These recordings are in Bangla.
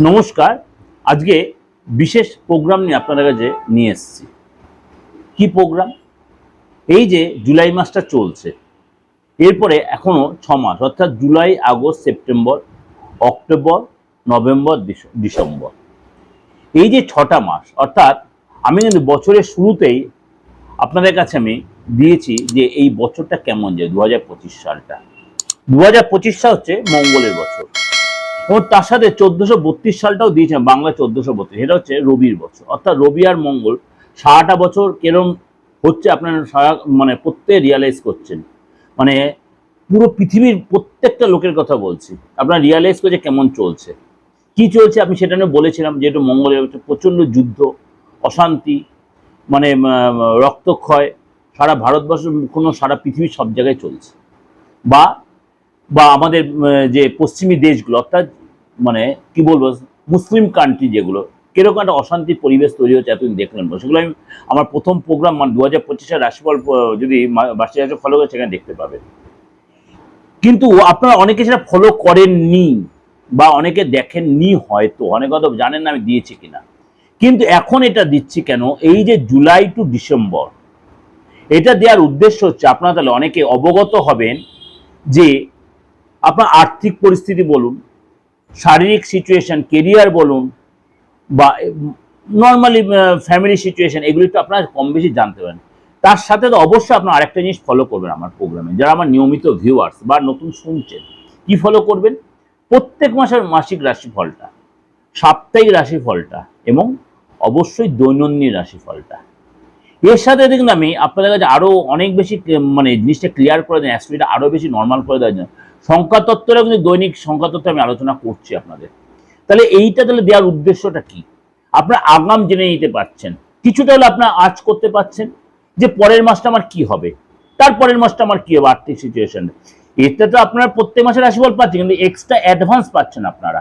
নমস্কার, আজকে বিশেষ প্রোগ্রাম নিয়ে আপনাদের কাছে নিয়ে এসেছি। কি প্রোগ্রাম এই যে জুলাই মাসটা চলছে, এরপরে এখনও ছ মাস, অর্থাৎ July, August, September, October, November, dish- December. এই যে ছটা মাস, অর্থাৎ আমি কিন্তু বছরের শুরুতেই আপনাদের কাছে আমি দিয়েছি যে এই বছরটা কেমন যায়, দু হাজার পঁচিশ সালটা। দু হাজার পঁচিশ সাল হচ্ছে মঙ্গলের বছর। এবং তার সাথে চোদ্দশো বত্রিশ সালটাও দিয়েছেন বাংলা চোদ্দশো বত্রিশ। এটা হচ্ছে রবির বছর। অর্থাৎ রবি আর মঙ্গল সারাটা বছর কেরম হচ্ছে আপনারা সারা মানে প্রত্যেক রিয়ালাইজ করছেন। মানে পুরো পৃথিবীর প্রত্যেকটা লোকের কথা বলছি। আপনারা রিয়ালাইজ করছে কেমন চলছে। কি চলছে আমি সেটা নিয়ে বলেছিলাম, যেহেতু মঙ্গলের হচ্ছে প্রচণ্ড যুদ্ধ, অশান্তি মানে রক্তক্ষয়, সারা ভারতবর্ষ কোনো, সারা পৃথিবীর সব জায়গায় চলছে। বা বা আমাদের যে পশ্চিমী দেশগুলো, অর্থাৎ মানে কি বলব, মুসলিম কান্ট্রি যেগুলো, কীরকম একটা অশান্তির পরিবেশ তৈরি হচ্ছে এতদিন দেখলেন। সেগুলো আমি, আমার প্রথম প্রোগ্রাম মানে দু হাজার পঁচিশের রাশিফল যদি বার্ষিক ফলো করে, সেখানে দেখতে পাবেন। কিন্তু আপনারা অনেকে সেটা ফলো করেননি, বা অনেকে দেখেননি হয়তো, অনেকে হয়তো জানেন না আমি দিয়েছি কিনা। কিন্তু এখন এটা দিচ্ছি কেন? এই যে জুলাই টু ডিসেম্বর, এটা দেওয়ার উদ্দেশ্য হচ্ছে, আপনারা তাহলে অনেকে অবগত হবেন যে আপনার আর্থিক পরিস্থিতি বলুন, শারীরিক সিচুয়েশন কেরিয়ার বলুন, বা নর্মালি ফ্যামিলি সিচুয়েশন এগুলো একটু আপনারা কম বেশি জানতে পারেন। তার সাথে তো অবশ্যই আপনার আরেকটা জিনিস ফলো করবেন আমার প্রোগ্রামে যারা আমার নিয়মিত ভিউয়ার্স বা নতুন শুনছেন, কি ফলো করবেন? প্রত্যেক মাসের মাসিক রাশিফলটা, সাপ্তাহিক রাশিফলটা এবং অবশ্যই দৈনন্দিন রাশিফলটা। এর সাথে দেখুন আমি আপনাদের কাছে আরও অনেক বেশি মানে জিনিসটা ক্লিয়ার করে দেন অ্যাস্ট্রিটা আরও বেশি নর্মাল করে দেওয়ার জন্য। সংখ্যা তত্ত্বটা কিন্তু দৈনিক সংখ্যা তত্ত্ব আমি আলোচনা করছি আপনাদের। তাহলে এইটা তাহলে দেওয়ার উদ্দেশ্যটা কি? আপনার আগাম জেনে নিতে পারছেন। কিছুটা হলে আপনার আজ করতে পারছেন যে পরের মাসটা আমার কি হবে? তার পরের মাসটা আমার কি হবে আর্থিক সিচুয়েশন এতে তো আপনারা প্রত্যেক মাসে রাশিফল পাচ্ছেন, কিন্তু এক্সট্রা অ্যাডভান্স পাচ্ছেন আপনারা।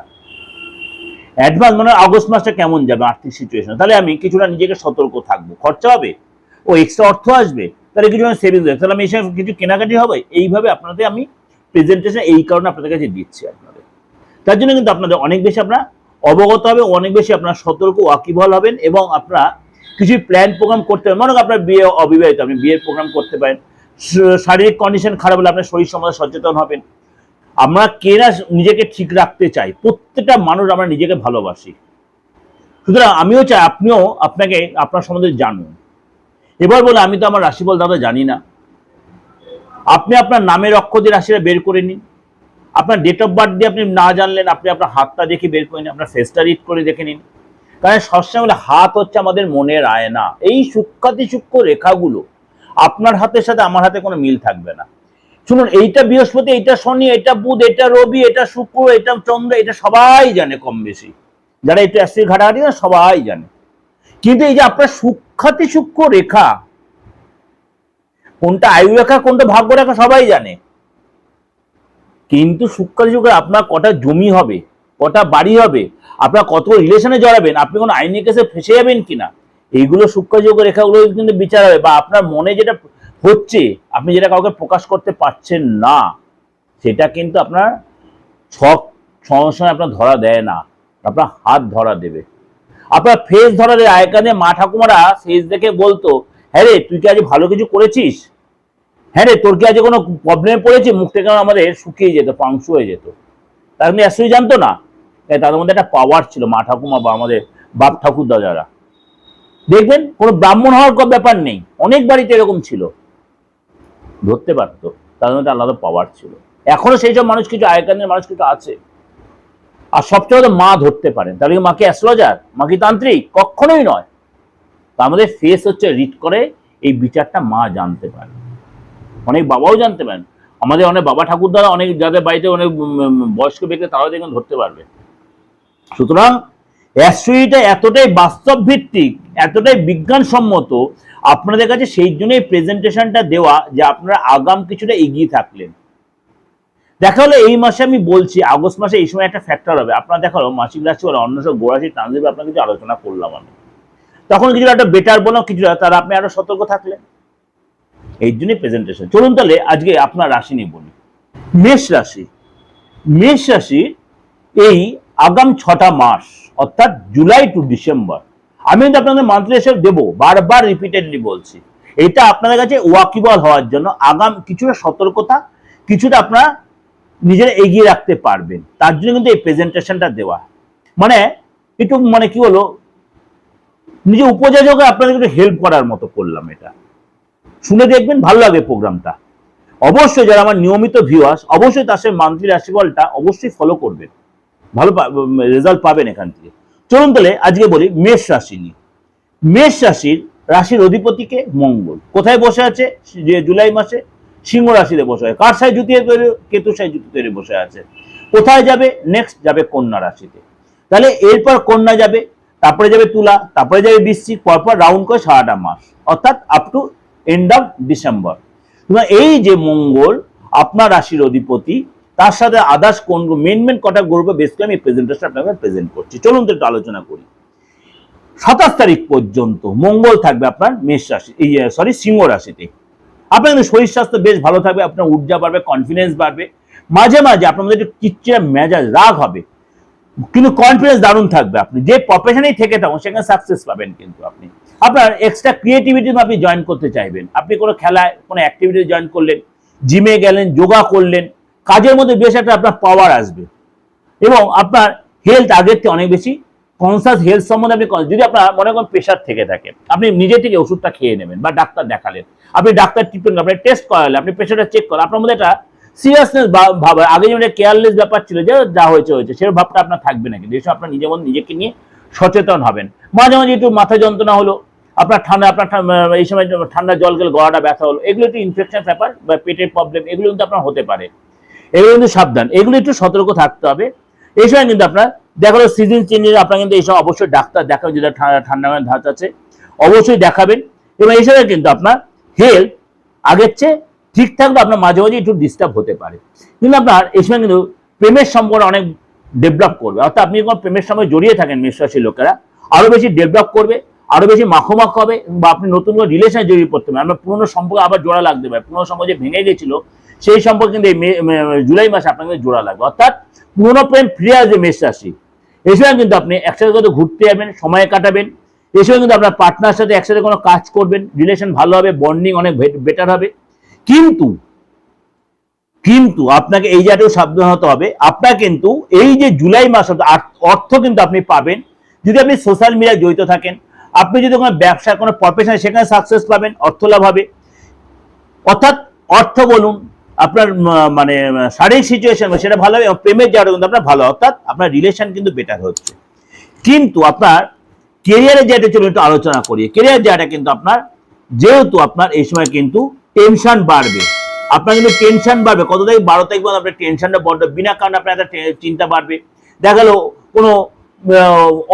অ্যাডভান্স মানে আগস্ট মাসটা কেমন যাবে আর্থিক সিচুয়েশন তাহলে আমি কিছুটা নিজেকে সতর্ক থাকব। খরচা হবে? ও এক্সট্রা অর্থ আসবে? তাহলে কিছু সেভিংস তাহলে আমি এসে কিছু কেনাকাটি হবে? এইভাবে আপনাদের আমি প্রেজেন্টেশন এই কারণে আপনাদের কাছে দিচ্ছি আপনাদের। তার জন্য কিন্তু আপনাদের অনেক বেশি আপনারা অবগত হবে অনেক বেশি আপনারা সতর্ক ওয়াকিবল হবেন এবং আপনারা কিছু প্ল্যান প্রোগ্রাম করতে পারেন। মনে করেন আপনার বিয়ে অবিবাহিত, আপনি বিয়ের প্রোগ্রাম করতে পারেন। শারীরিক কন্ডিশন খারাপ হলে আপনার শরীর সম্বন্ধে সচেতন হবেন। আমরা কেনা নিজেকে ঠিক রাখতে চাই। প্রত্যেকটা মানুষ আমরা নিজেকে ভালোবাসি। সুতরাং আমিও চাই, আপনিও আপনাকে, আপনার সম্বন্ধে জানুন। এবার বলে আমি তো আমার রাশিফল দাদা জানি না। আপনি আপনার নামের অক্ষর দিয়ে রাশিটা বের করে নিন। আপনার ডেট অফ বার্থ দিয়ে আপনি না জানলেন, আপনি আপনার হাতটা দেখে বের করে নিন, আপনার ফেসটা রিড করে দেখে নিন। কারণ সবসময় বলে হাত হচ্ছে আমাদের মনের আয়না। এই সূক্ষাতি সূক্ষ্ম রেখাগুলো আপনার হাতের সাথে আমার হাতে কোনো মিল থাকবে না। শুনুন, এইটা বৃহস্পতি এটা শনি, এটা বুধ, এটা রবি, এটা শুক্র, এটা চন্দ্র, এটা সবাই জানে কম বেশি। যারা একটু অ্যাস্ট্রিক ঘাটাঘাটি না সবাই জানে। কিন্তু এই যে আপনার সূক্ষাতি সূক্ষ্ম রেখা কোনটা আয়ু রেখা, কোনটা ভাগ্য রেখা সবাই জানে। কিন্তু সূক্ষাতি যুগে আপনার কটা জমি হবে, কটা বাড়ি হবে, আপনার কত রিলেশনে জড়াবেন, আপনি কোনো আইনি কেসে ফেসে যাবেন কিনা? এইগুলো সূক্ষ্মযোগ্য রেখাগুলো কিন্তু বিচার হবে বা আপনার মনে যেটা হচ্ছে, আপনি যেটা কাউকে প্রকাশ করতে পারছেন না, সেটা কিন্তু আপনার ছক সমস্যায় আপনার ধরা দেয় না, আপনার হাত ধরা দেবে। আপনার ফেস ধরা দেয় আগেকার মা ঠাকুমারা ফেস দেখে বলতো হ্যাঁ রে, তুই কি আজ ভালো কিছু করেছিস? হ্যাঁ রে, তোর কি আজ কোনো প্রবলেমে পড়েছে? মুখটা কেন আমাদের শুকিয়ে যেত, পাংশু হয়ে যেত? তার কিন্তু অ্যাসুই জানতো না? তাই তাদের মধ্যে একটা পাওয়ার ছিল, মা ঠাকুমা বা আমাদের বাপ ঠাকুর দাদারা। দেখবেন, কোনো ব্রাহ্মণ হওয়ার কোনো ব্যাপার নেই। অনেক বাড়িতে এরকম ছিল। ধরতে পারতো তাদের মধ্যে আলাদা পাওয়ার ছিল। এখনও সেই সব মানুষ কিছু আগেকার দিনের মানুষ কিছু আছে। আর সবচেয়ে মা ধরতে পারেন। তাহলে কি মাকে অ্যাস্ট্রোলজার মাকে তান্ত্রিক? কখনোই নয়। আমাদের ফেস হচ্ছে রিড করে, এই বিচারটা মা জানতে পারে। অনেক বাবাও জানতে পারেন। আমাদের অনেক বাবা ঠাকুর দ্বারা অনেক যাদের বাড়িতে অনেক বয়স্ক ব্যক্তি, তারাও দেখুন ধরতে পারবে। সুতরাং অ্যাস্ট্রোলজিটা এতটাই বাস্তব ভিত্তিক এতটাই বিজ্ঞানসম্মত, আপনাদের কাছে সেই জন্যই প্রেজেন্টেশনটা দেওয়া যে আপনারা আগাম কিছুটা এগিয়ে থাকলেন। দেখা হলো এই মাসে আমি বলছি, আগস্ট মাসে এই সময় একটা ফ্যাক্টর হবে। আপনার দেখা হলো মাসিক রাশি বলে অন্য সব গোড়াশি, ট্রানজিট আপনার কিছু আলোচনা করলাম আমি। তখন কিছুটা একটা বেটার বললাম কিছুটা তারা আপনি আরও সতর্ক থাকলেন। এই জন্যই প্রেজেন্টেশন চলুন তাহলে আজকে আপনার রাশি নিয়ে বলি। মেষ রাশি। মেষ রাশি এই আগাম ছটা মাস, অর্থাৎ জুলাই টু ডিসেম্বর, আমি কিন্তু আপনাদের মান্থলি হিসেবে দেবো, বারবার রিপিটেডলি বলছি। এটা আপনাদের কাছে ওয়াকিবল হওয়ার জন্য আগাম কিছুটা সতর্কতা, কিছুটা আপনারা নিজেরা এগিয়ে রাখতে পারবেন। তার জন্য কিন্তু এই প্রেজেন্টেশনটা দেওয়া। মানে একটু মানে কি হলো নিজে উপযোজকে আপনাদের একটু হেল্প করার মতো করলাম এটা। শুনে দেখবেন ভালো লাগবে প্রোগ্রামটা অবশ্যই যারা আমার নিয়মিত ভিউয়ার্স অবশ্যই তার সাথে মান্থলি রাশিফলটা অবশ্যই ফলো করবেন। ভালো রেজাল্ট পাবেন এখান থেকে। চলুন তাহলে আজকে বলি মেষ রাশি নিয়ে। মেষ রাশির রাশির অধিপতিকে মঙ্গল। কোথায় বসে আছে? যে জুলাই মাসে সিংহ রাশিতে বসে আছে। কার সাই জুতিয়ে তৈরি? কেতু সাই জুতি তৈরি বসে আছে। কোথায় যাবে? নেক্সট যাবে কন্যা রাশিতে। তাহলে এরপর কন্যা যাবে? তারপরে যাবে তুলা, তারপরে যাবে বৃশ্চিক পরপর রাউন্ড করে সারাটা মাস, অর্থাৎ up to end of December এই যে মঙ্গল, আপনার রাশির অধিপতি, তার সাথে আদার্স কোন মেন মেন কটা গ্রুপে বেস করে আমি প্রেজেন্টেশন আপনাকে প্রেজেন্ট করছি। চলুন তো একটু আলোচনা করি। সাতাশ তারিখ পর্যন্ত মঙ্গল থাকবে আপনার মেষ রাশি, এই সরি সিংহ রাশিতে। আপনার কিন্তু শরীর স্বাস্থ্য বেশ ভালো থাকবে, আপনার ঊর্জা বাড়বে কনফিডেন্স বাড়বে। মাঝে মাঝে আপনার মধ্যে একটু কিচ্ছিরা মেজাজ রাগ হবে। কিন্তু কনফিডেন্স দারুণ থাকবে আপনি। যে প্রফেশনেই থেকে থাকুন, সেখানে সাকসেস পাবেন কিন্তু আপনি। আপনার এক্সট্রা ক্রিয়েটিভিটি আপনি জয়েন করতে চাইবেন। আপনি কোনো খেলায়, কোনো অ্যাক্টিভিটি জয়েন করলেন জিমে গেলেন, যোগা করলেন, কাজের মধ্যে বেশ একটা আপনার পাওয়ার আসবে। এবং আপনার হেলথ আগের থেকে অনেক বেশি কনসাস হেলথ সম্বন্ধে আপনি যদি আপনার মনে করেন প্রেশার থেকে থাকে, আপনি নিজে থেকে ওষুধটা খেয়ে নেবেন বা ডাক্তার দেখালেন। আপনি ডাক্তার ট্রিটমেন্ট আপনি টেস্ট করালেন, আপনি প্রেশারটা চেক করেন আপনার মধ্যে একটা সিরিয়াসনেস ভাব। আগে যেমন কেয়ারলেস ব্যাপার ছিল, যে যা হয়েছে হয়েছে সেরকম ভাবটা আপনার থাকবে না কিন্তু আপনার নিজের মধ্যে নিজেকে নিয়ে সচেতন হবেন। মাঝে মাঝে একটু মাথা যন্ত্রণা হলো, আপনার ঠান্ডা, আপনার এই সময় ঠান্ডা জল গেলে গলাটা ব্যথা হলো, এগুলো একটু ইনফেকশন ব্যাপার বা পেটের প্রবলেম এগুলো কিন্তু আপনার হতে পারে। এগুলো কিন্তু সাবধান। এগুলো একটু সতর্ক থাকতে হবে। এই সময় কিন্তু আপনার, দেখা গেলো সিজন চেঞ্জের আপনার কিন্তু এইসব অবশ্যই ডাক্তার দেখাবেন যদি ঠান্ডা ঠান্ডা ধাঁচ আছে, অবশ্যই দেখাবেন। এবং এই সময় কিন্তু আপনার হেলথ আগের চেয়ে ঠিক থাকলে আপনার মাঝে মাঝে একটু ডিস্টার্ব হতে পারে। কিন্তু আপনার এই সময় কিন্তু প্রেমের সম্পর্ক অনেক ডেভেলপ করবে। অর্থাৎ আপনি যখন প্রেমের সময় জড়িয়ে থাকেন মেষরাশির লোকেরা, আরও বেশি ডেভেলপ করবে, আরও বেশি মাখোমাখ হবে বা আপনি নতুন করে রিলেশনে জড়িয়ে পড়তে পারেন। আপনার পুরোনো সম্পর্ক আবার জোড়া লাগতে পারে। পুরোনো সম্পর্ক যে ভেঙে গেছিল, সেই সম্পর্ক কিন্তু এই জুলাই মাসে আপনাকে জোড়া লাগবে। অর্থাৎ পুরোনো প্রেম ফিরে আসবে মেষ রাশি এই সময় কিন্তু আপনি একসাথে কোথাও ঘুরতে যাবেন, সময় কাটাবেন। এই সময় কিন্তু আপনার পার্টনার সাথে একসাথে কোনো কাজ করবেন। রিলেশন ভালো হবে বন্ডিং অনেক বেটার হবে। কিন্তু কিন্তু আপনাকে এই জায়গাটাও সাবধান হতে হবে। আপনার কিন্তু এই যে জুলাই মাস অর্থ কিন্তু আপনি পাবেন। যদি আপনি সোশ্যাল মিডিয়ায় জড়িত থাকেন, আপনি যদি কোনো ব্যবসা কোনো প্রফেশন সেখানে সাকসেস পাবেন, অর্থ লাভ হবে। অর্থাৎ অর্থ বলুন, আপনার মানে শারীরিক সিচুয়েশন সেটা ভালো হবে প্রেমের জায়গাটা কিন্তু আপনার ভালো অর্থাৎ আপনার রিলেশন কিন্তু বেটার হচ্ছে। কিন্তু আপনার কেরিয়ারের জায়গাটা চলুন একটু আলোচনা করি। কেরিয়ার জায়গাটা কিন্তু আপনার, যেহেতু আপনার এই সময় কিন্তু টেনশন বাড়বে। আপনার কিন্তু টেনশন বাড়বে। কত তারিখ বারো তারিখ পর্যন্ত আপনার টেনশনটা বন্ধ, বিনা কারণে আপনার একটা চিন্তা বাড়বে। দেখা গেলো, কোনো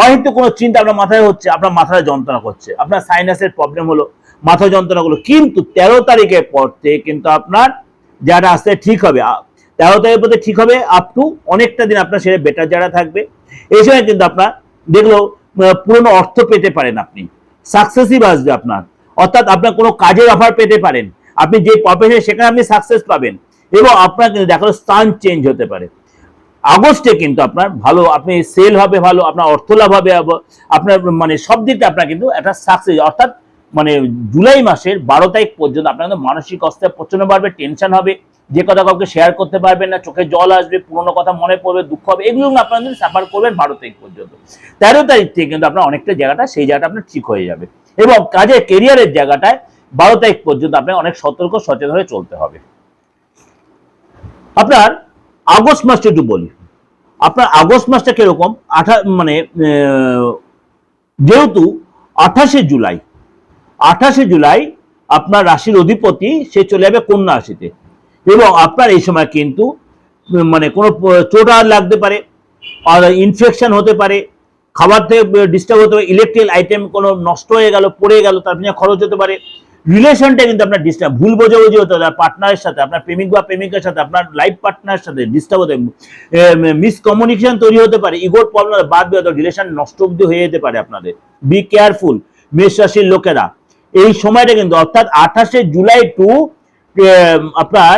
অহেতু কোনো চিন্তা আপনার মাথায় হচ্ছে, আপনার মাথায় যন্ত্রণা করছে। আপনার সাইনাসের প্রবলেম হলো, মাথা যন্ত্রণা হলো কিন্তু তেরো তারিখের পর থেকে কিন্তু আপনার যারা আসতে ঠিক হবে। তেরো তারিখের পর ঠিক হবে আপ টু অনেকটা দিন আপনার সেটা বেটার যারা থাকবে। এই সময় কিন্তু আপনার, দেখল পুরনো অর্থ পেতে পারেন আপনি। সাকসেসিভ আসবে আপনার। অর্থাৎ আপনার কোনো কাজের অফার পেতে পারেন। আপনি যে প্রফেশন সেখানে আপনি সাকসেস পাবেন। এবং আপনার কিন্তু দেখো স্থান চেঞ্জ হতে পারে। আগস্টে কিন্তু আপনার ভালো, আপনি সেল হবে ভালো, আপনার অর্থ লাভ হবে আপনার মানে সব দিক দিয়ে আপনার কিন্তু একটা সাকসেস অর্থাৎ মানে জুলাই মাসের বারো তারিখ পর্যন্ত আপনার কিন্তু মানসিক অবস্থা প্রচণ্ড বাড়বে টেনশন হবে, যে কথা কাউকে শেয়ার করতে পারবেন না, চোখে জল আসবে, পুরোনো কথা মনে পড়বে, দুঃখ হবে, এগুলো আপনারা কিন্তু সাফার করবেন বারো তারিখ পর্যন্ত। তেরো তারিখ থেকে কিন্তু আপনার অনেকটা জায়গাটা, সেই জায়গাটা আপনার ঠিক হয়ে যাবে। এবং কাজে কেরিয়ারের জায়গাটায় বারো তারিখ পর্যন্ত আপনাকে অনেক সতর্ক, সচেতন হয়ে চলতে হবে। আপনার আগস্ট মাসটা একটু বলি। আপনার আগস্ট মাসটা কীরকম? আঠা মানে যেহেতু আঠাশে জুলাই আঠাশে জুলাই আপনার রাশির অধিপতি, সে চলে যাবে কন্যা রাশিতে। এবং আপনার এই সময় কিন্তু মানে কোনো চোট লাগতে পারে, আর ইনফেকশন হতে পারে, খাবার থেকে ডিস্টার্ব হতে পারে ইলেকট্রিক আইটেম কোনো নষ্ট হয়ে গেল, পড়ে গেল, তার জন্য খরচ হতে পারে। রিলেশনটা কিন্তু আপনার ডিস্টার্ব ভুল বোঝাবুঝি হতে পারে পার্টনারের সাথে, আপনার প্রেমিক বা প্রেমিকের সাথে, আপনার লাইফ পার্টনারের সাথে ডিস্টার্ব হতে মিসকমিউনিকেশন তৈরি হতে পারে ইগোর প্রবলেম বাদ বিহত রিলেশন নষ্ট অব্দি হয়ে যেতে পারে আপনাদের। বি কেয়ারফুল মেষ রাশির লোকেরা। এই সময়টা কিন্তু, অর্থাৎ আঠাশে জুলাই টু আপনার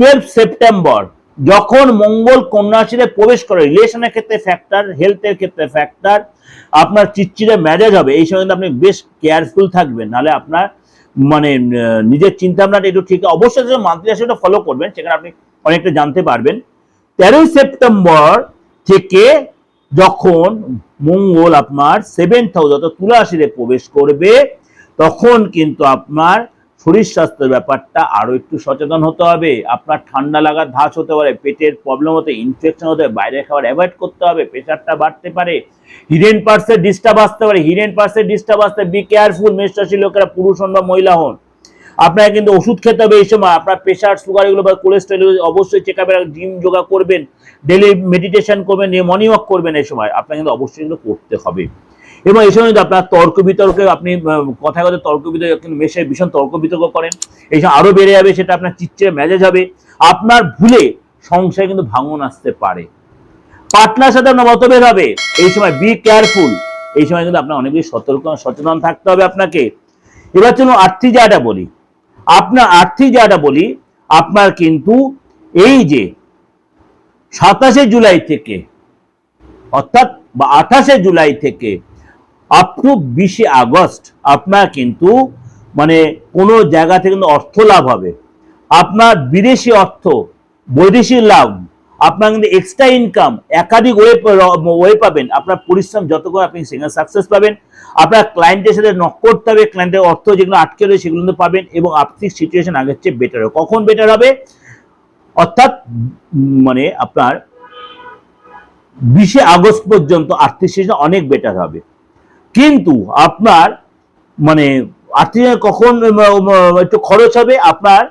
টুয়েলভ সেপ্টেম্বর যখন মঙ্গল কন্যা প্রবেশ করে রিলেশনের ক্ষেত্রে ফ্যাক্টর হেলথের ক্ষেত্রে ফ্যাক্টর আপনার চিটচিটে ম্যারেজ হবে, এই সময় কিন্তু আপনি বেশ কেয়ারফুল থাকবেন, নাহলে আপনার মানে নিজের চিন্তা ভাবনাটা একটু ঠিক, অবশ্যই মান্থলি রাশিটা ফলো করবেন, সেখানে আপনি অনেকটা জানতে পারবেন। তেরোই সেপ্টেম্বর থেকে যখন মঙ্গল আপনার সেভেন্থ হাউস অর্থাৎ তুলা রাশিতে প্রবেশ করবে, তখন কিন্তু আপনার শরীর স্বাস্থ্যের ব্যাপারটা আরও একটু সচেতন হতে হবে। আপনার ঠান্ডা লাগার ধাঁচ হতে পারে, পেটের প্রবলেম হতে ইনফেকশন হতে পারে বাইরের খাবার অ্যাভয়েড করতে হবে প্রেশারটা বাড়তে পারে। হিডেন পার্সের ডিস্টার্ব আসতে পারে হিডেন পার্সের ডিস্টার্ব আসতে বি কেয়ারফুল মেষরাশি লোকেরা পুরুষ হন বা মহিলা হন। আপনাকে কিন্তু ওষুধ খেতে হবে এই সময়, আপনার প্রেশার সুগার এগুলো বা কোলেস্ট্রল অবশ্যই চেক আপের জিম যোগা করবেন ডেলি মেডিটেশন করবেন মর্নিং ওয়াক করবেন এই সময়। আপনাকে কিন্তু অবশ্যই কিন্তু করতে হবে। এবং এই সময় আপনার তর্ক বিতর্কে আপনি কথা কথা তর্ক বিতর্ক মেশে ভীষণ তর্ক বিতর্ক করেন, এই সময় আরও বেড়ে যাবে, সেটা আপনার চিচ্ছে ম্যাজেজ হবে। আপনার ভুলে সংসারে কিন্তু ভাঙন আসতে পারে। পার্টনার সাথে আপনার মতভেদ হবে। এই সময় বি কেয়ারফুল এই সময় কিন্তু আপনার অনেক বেশি সতর্ক, সচেতন থাকতে হবে আপনাকে। এবার চলুন আর্থিক জায়গাটা বলি। আপনার আর্থিক জায়গাটা বলি, আপনার কিন্তু এই যে সাতাশে জুলাই থেকে, অর্থাৎ বা আঠাশে জুলাই থেকে আপ টু বিশে আগস্ট আপনার কিন্তু মানে কোনো জায়গা থেকে কিন্তু অর্থ লাভ হবে। আপনার বিদেশি অর্থ, বৈদেশিক লাভ, আপনার কিন্তু এক্সট্রা ইনকাম একাধিক ওয়ে ওয়ে পাবেন। আপনার পরিশ্রম যত করে আপনি সেখানে সাকসেস পাবেন। আপনার ক্লায়েন্টের সাথে নক করতে হবে ক্লায়েন্টের অর্থ যেগুলো আটকে রয়েছে সেগুলো কিন্তু পাবেন এবং আর্থিক সিচুয়েশন আগের চেয়ে বেটার হবে। কখন বেটার হবে? অর্থাৎ মানে আপনার বিশে আগস্ট পর্যন্ত আর্থিক সিচুয়েশন অনেক বেটার হবে। কিন্তু আপনার মানে আর্থিক কখন একটু খরচ হবে, আপনার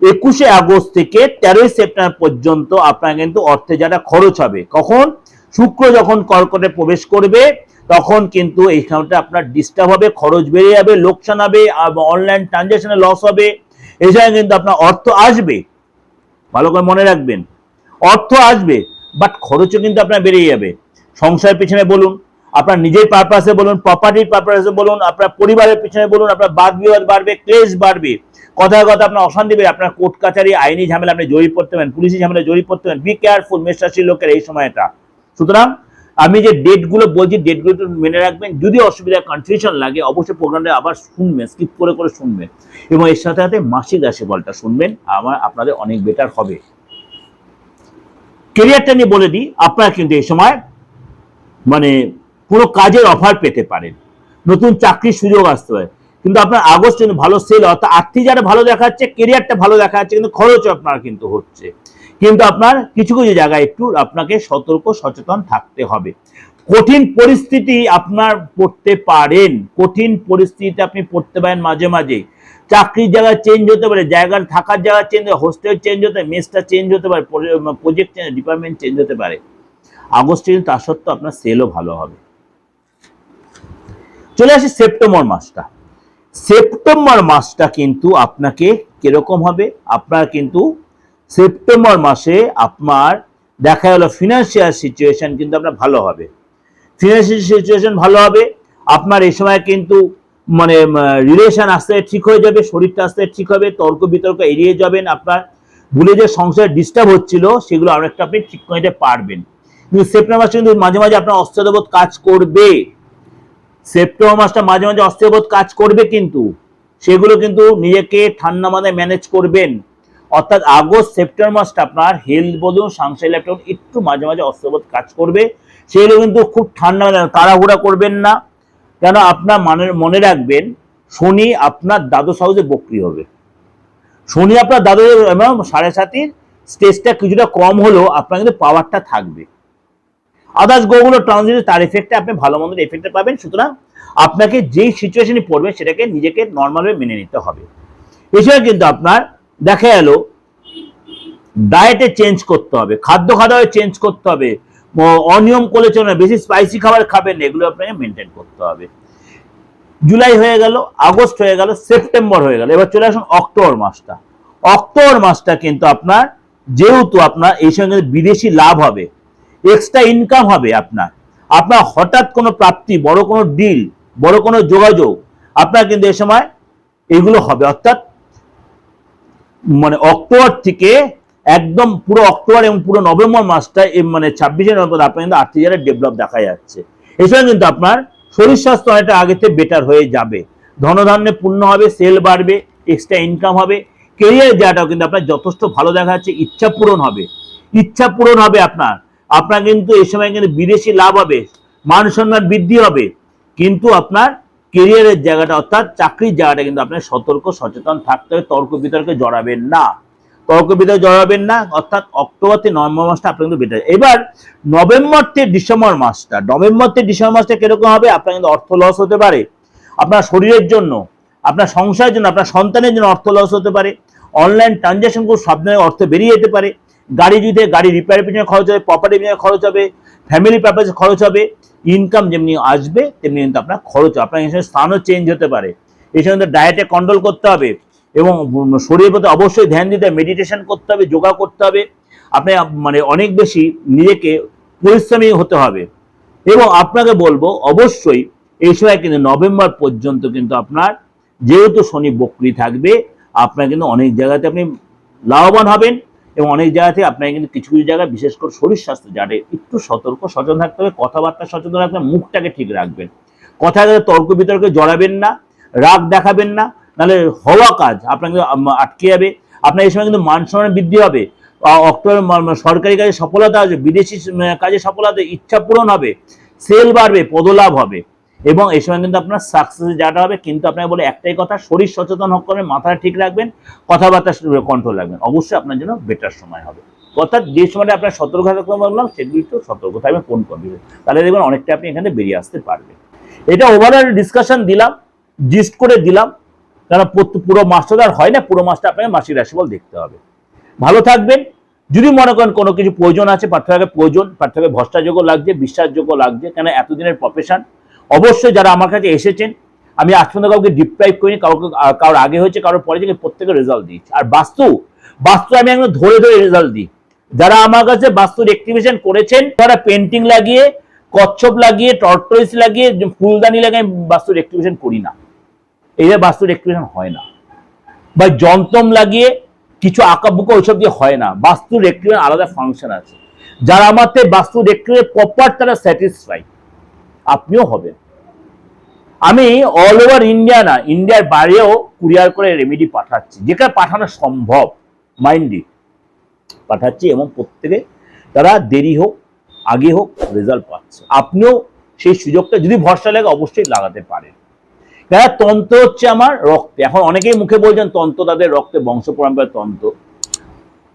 একুশে আগস্ট থেকে তেরোই সেপ্টেম্বর পর্যন্ত আপনার কিন্তু অর্থে যারা খরচ হবে, কখন? শুক্র যখন কর্কটে প্রবেশ করবে, তখন কিন্তু এইখানটা আপনার ডিস্টার্ব হবে, খরচ বেড়ে যাবে, লোকসান হবে অনলাইন ট্রানজাকশনে লস হবে, এছাড়া কিন্তু আপনার অর্থ আসবে, ভালো করে মনে রাখবেন, অর্থ আসবে বাট খরচও কিন্তু আপনার বেড়ে যাবে, সংসারের পিছনে বলুন আপনার নিজের পারপাসে বলুন প্রপার্টির পারপাসে বলুন, আপনার পরিবারের পিছনে বলুন, আপনার বাদ বিবাদ বাড়বে ক্লেশ বাড়বে। কথায় কথা আপনার অশান্তি বেড়ে, আপনার কোর্ট কাছারি আইনি ঝামেলা আপনি জড়িয়ে পড়তে পারেন, পুলিশি ঝামেলা জড়িয়ে পড়তে পারেন বি কেয়ারফুল মেষরাশির লোকের এই সময়টা। সুতরাং আমি যে ডেটগুলো বলছি ডেটগুলো একটু মেনে রাখবেন, যদি অসুবিধা কনফিউশন লাগে, অবশ্যই প্রোগ্রামটা আবার শুনবেন স্কিপ করে করে শুনবেন। এবং এর সাথে সাথে মাসিক রাশিফলটা শুনবেন, আমার আপনাদের অনেক বেটার হবে। কেরিয়ারটা নিয়ে বলে দিই, আপনারা কিন্তু এই সময় মানে কোনো কাজের অফার পেতে পারেন। নতুন চাকরির সুযোগ আসতে পারে। কিন্তু আপনার আগস্ট ভালো সেল অর্থাৎ আর্থিক যারা ভালো দেখাচ্ছে কেরিয়ারটা ভালো দেখাচ্ছে, কিন্তু খরচ আপনার কিন্তু হচ্ছে। কিন্তু আপনার কিছু কিছু জায়গায় একটু আপনাকে সতর্ক, সচেতন থাকতে হবে। কঠিন পরিস্থিতি আপনার পড়তে পারেন। কঠিন পরিস্থিতিতে আপনি পড়তে পারেন মাঝে মাঝে। চাকরির জায়গা চেঞ্জ হতে পারে, জায়গার থাকার জায়গা চেঞ্জ হয় হোস্টেল চেঞ্জ হতে পারে মেসটা চেঞ্জ হতে পারে প্রজেক্ট চেঞ্জ ডিপার্টমেন্ট চেঞ্জ হতে পারে। আগস্টে কিন্তু তা সত্ত্বেও আপনার সেলও ভালো হবে। চলে আসি সেপ্টেম্বর মাসটা। সেপ্টেম্বর মাসটা কিন্তু আপনাকে কীরকম হবে? আপনার কিন্তু সেপ্টেম্বর মাসে আপনার দেখা গেল ফিনান্সিয়াল সিচুয়েশন কিন্তু আপনার ভালো হবে। ফিনান্সিয়াল সিচুয়েশন ভালো হবে। আপনার এই সময় কিন্তু মানে রিলেশন আস্তে ঠিক হয়ে যাবে, শরীরটা আস্তে ঠিক হবে, তর্ক বিতর্ক এড়িয়ে যাবেন আপনার। ভুলে যে সংসার ডিস্টার্ব হচ্ছিল, সেগুলো অনেকটা আপনি ঠিক করে পারবেন। কিন্তু সেপ্টেম্বর মাসে কিন্তু মাঝে মাঝে আপনার অস্থিরবোধ কাজ করবে। সেপ্টেম্বর মাসটা মাঝে মাঝে অস্থিরবোধ কাজ করবে কিন্তু। সেগুলো কিন্তু নিজেকে ঠান্ডা মাথায় ম্যানেজ করবেন। অর্থাৎ আগস্ট, সেপ্টেম্বর মাসটা আপনার হেলথ বলুন সাংসারিক ল্যাপটপ একটু মাঝে মাঝে অস্থিরবোধ কাজ করবে। সেগুলো কিন্তু খুব ঠান্ডা তাড়াহুড়া করবেন না। কেন? আপনার মানে মনে রাখবেন, শনি আপনার দ্বাদশ হাউসে বক্রি হবে। শনি আপনার দ্বাদশ সাড়ে সাতির স্টেজটা কিছুটা কম হলেও আপনার কিন্তু পাওয়ারটা থাকবে। আদার্স গ্রহগুলো ট্রানজিট তার এফেক্টে আপনি ভালো মন্দের এফেক্টে পাবেন। সুতরাং আপনাকে যেই সিচুয়েশনে পড়বে সেটাকে নিজেকে নর্মালভাবে মেনে নিতে হবে। এছাড়া কিন্তু আপনার দেখা গেল ডায়েটে চেঞ্জ করতে হবে খাদ্য খাদ্য চেঞ্জ করতে হবে অনিয়ম করলে না, বেশি স্পাইসি খাবার খাবেন এগুলো আপনাকে মেনটেন করতে হবে। জুলাই হয়ে গেল আগস্ট হয়ে গেল সেপ্টেম্বর হয়ে গেল এবার চলে আসুন অক্টোবর মাসটা। অক্টোবর মাসটা কিন্তু আপনার যেহেতু আপনার এই সঙ্গে বিদেশি লাভ হবে এক্সট্রা ইনকাম হবে আপনার। আপনার হঠাৎ কোনো প্রাপ্তি, বড় কোনো ডিল বড় কোনো যোগাযোগ, আপনার কিন্তু এই সময় এগুলো হবে। অর্থাৎ মানে অক্টোবর থেকে একদম পুরো অক্টোবর এবং পুরো নভেম্বর মাসটা মানে ছাব্বিশে নভেম্বর আপনার কিন্তু আর্থিক জায়গায় ডেভেলপ দেখা যাচ্ছে। এছাড়া কিন্তু আপনার শরীর স্বাস্থ্য অনেকটা আগে থেকে বেটার হয়ে যাবে। ধনধান্যে পূর্ণ হবে সেল বাড়বে এক্সট্রা ইনকাম হবে। কেরিয়ার জায়গাটাও কিন্তু আপনার যথেষ্ট ভালো দেখা যাচ্ছে, ইচ্ছা পূরণ হবে। ইচ্ছা পূরণ হবে আপনার। আপনার কিন্তু এই সময় কিন্তু বিদেশি লাভ হবে মান সম্মান বৃদ্ধি হবে। কিন্তু আপনার কেরিয়ারের জায়গাটা অর্থাৎ চাকরির জায়গাটা কিন্তু আপনার সতর্ক, সচেতন থাকতে হবে, তর্ক বিতর্কে জড়াবেন না। তর্ক বিতর্কে জড়াবেন না, অর্থাৎ অক্টোবর থেকে নভেম্বর মাসটা আপনার কিন্তু বেটার এবার নভেম্বর থেকে ডিসেম্বর মাসটা, নভেম্বর থেকে ডিসেম্বর মাসটা কীরকম হবে? আপনার কিন্তু অর্থ লস হতে পারে। আপনার শরীরের জন্য, আপনার সংসারের জন্য, আপনার সন্তানের জন্য অর্থ লস হতে পারে। অনলাইন ট্রানজ্যাকশন খুব সাবধানে অর্থ বেরিয়ে যেতে পারে। গাড়ি যদি গাড়ি রিপেয়ারের পিছনে খরচ হবে প্রপার্টি পিছনে খরচ হবে ফ্যামিলি পারপাসে খরচ হবে ইনকাম যেমনি আসবে, তেমনি কিন্তু আপনার খরচ। আপনার এখানে স্থানও চেঞ্জ হতে পারে। এই সময় ডায়েটে কন্ট্রোল করতে হবে এবং শরীরের প্রতি অবশ্যই ধ্যান দিতে হবে মেডিটেশন করতে হবে যোগা করতে হবে। আপনি মানে অনেক বেশি নিজেকে পরিশ্রমী হতে হবে। এবং আপনাকে বলব, অবশ্যই এই সময় কিন্তু নভেম্বর পর্যন্ত কিন্তু আপনার, যেহেতু শনি বকরি থাকবে, আপনার কিন্তু অনেক জায়গাতে আপনি লাভবান হবেন। এবং অনেক জায়গাতে আপনাকে কিন্তু কিছু কিছু জায়গায় বিশেষ করে শরীর স্বাস্থ্য যাতে একটু সতর্ক, সচেতন থাকতে হবে, কথাবার্তা সচেতন রাখবেন, মুখটাকে ঠিক রাখবেন। কথা তর্ক বিতর্কে জড়াবেন না, রাগ দেখাবেন না, নাহলে হওয়া কাজ আপনাকে আটকে যাবে। আপনার এই সময় কিন্তু মান সম্মান বৃদ্ধি হবে। অক্টোবর সরকারি কাজে সফলতা আসবে, বিদেশি কাজে সফলতা, ইচ্ছা পূরণ হবে, সেল বাড়বে, পদলাভ হবে। এবং এই সময় কিন্তু আপনার সাকসেস যাটা হবে। কিন্তু আপনাকে বলে একটাই কথা, শরীর সচেতন হোক করবেন মাথাটা ঠিক রাখবেন, কথাবার্তা কন্ট্রোল রাখবেন। অবশ্যই আপনার জন্য বেটার সময় হবে। অর্থাৎ যে সময়টা আপনার সতর্ক থাকতে বললাম, সেগুলি একটু সতর্ক থাকবেন কোন কন্ডিশন তাহলে দেখবেন অনেকটা আপনি এখানে বেরিয়ে আসতে পারবেন। এটা ওভারঅল ডিসকাশন দিলাম জিস্ট করে দিলাম। কারণ পুরো মাসটা আর হয় না, পুরো মাসটা আপনাকে মাসিক রাশিফল দেখতে হবে। ভালো থাকবেন। যদি মনে করেন কোনো কিছু প্রয়োজন আছে প্রার্থনাকে প্রয়োজন প্রার্থনাকে ভ্রষ্টাযোগ্য লাগছে, বিশ্বাসযোগ্য লাগছে, কেন এতদিনের প্রফেশন অবশ্যই যারা আমার কাছে এসেছেন, আমি আজ পর্যন্ত কাউকে ডিপ্রাইভ করিনি, কাউকে কারোর আগে হয়েছে, কারোর পরে থেকে প্রত্যেকের রেজাল্ট দিয়েছি। আর বাস্তু বাস্তু আমি একদম ধরে ধরে রেজাল্ট দিই। যারা আমার কাছে বাস্তুর অ্যাক্টিভেশন করেছেন, তারা পেন্টিং লাগিয়ে, কচ্ছপ লাগিয়ে টর্টয়েস লাগিয়ে ফুলদানি লাগিয়ে আমি বাস্তুর অ্যাক্টিভেশন করি না। এইভাবে বাস্তুর অ্যাক্টিভেশন হয় না। বা যন্ত্রম লাগিয়ে কিছু আঁকা বুকা ওইসব দিয়ে হয় না। বাস্তুর অ্যাক্টিভেশন আলাদা ফাংশন আছে। যারা আমার বাস্তুর অ্যাক্টিভেশন প্রপার তারা স্যাটিসফাই আপনিও হবেন। আমি অল ওভার ইন্ডিয়া না ইন্ডিয়ার বাইরেও কুরিয়ার করে রেমেডি পাঠাচ্ছি যেটা পাঠানো সম্ভব মাইন্ডলি পাঠাচ্ছি এবং প্রত্যেকে তারা দেরি হোক, আগে হোক রেজাল্ট পাচ্ছে। আপনিও সেই সুযোগটা যদি ভরসা লাগে, অবশ্যই লাগাতে পারেন। কেন তন্ত্র হচ্ছে আমার রক্তে, এখন অনেকেই মুখে বলছেন, তন্ত্র তাদের রক্তে বংশ পরম্পরার তন্ত্র।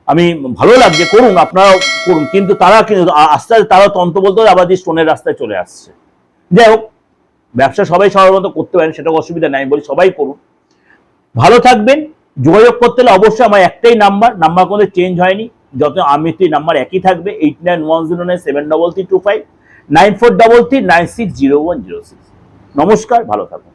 আমি ভালো লাগছে, করুন, আপনারাও করুন, কিন্তু তারা কিন্তু আস্তে আস্তে তারা তন্ত্র বলতে আবার দিয়ে স্টোনের রাস্তায় চলে আসছে। যাই হোক, ব্যবসা সবাই সবার মতো করতে পারেন সেটা অসুবিধা নাই বলি সবাই করুন। ভালো থাকবেন, যোগাযোগ করতে হলে অবশ্যই আমার একটাই নাম্বার নাম্বার কোনো চেঞ্জ হয়নি, যত আমি তুই নাম্বার একই থাকবে eight nine one zero nine seven double three two five nine four double three nine six zero one zero six নমস্কার, ভালো থাকুন।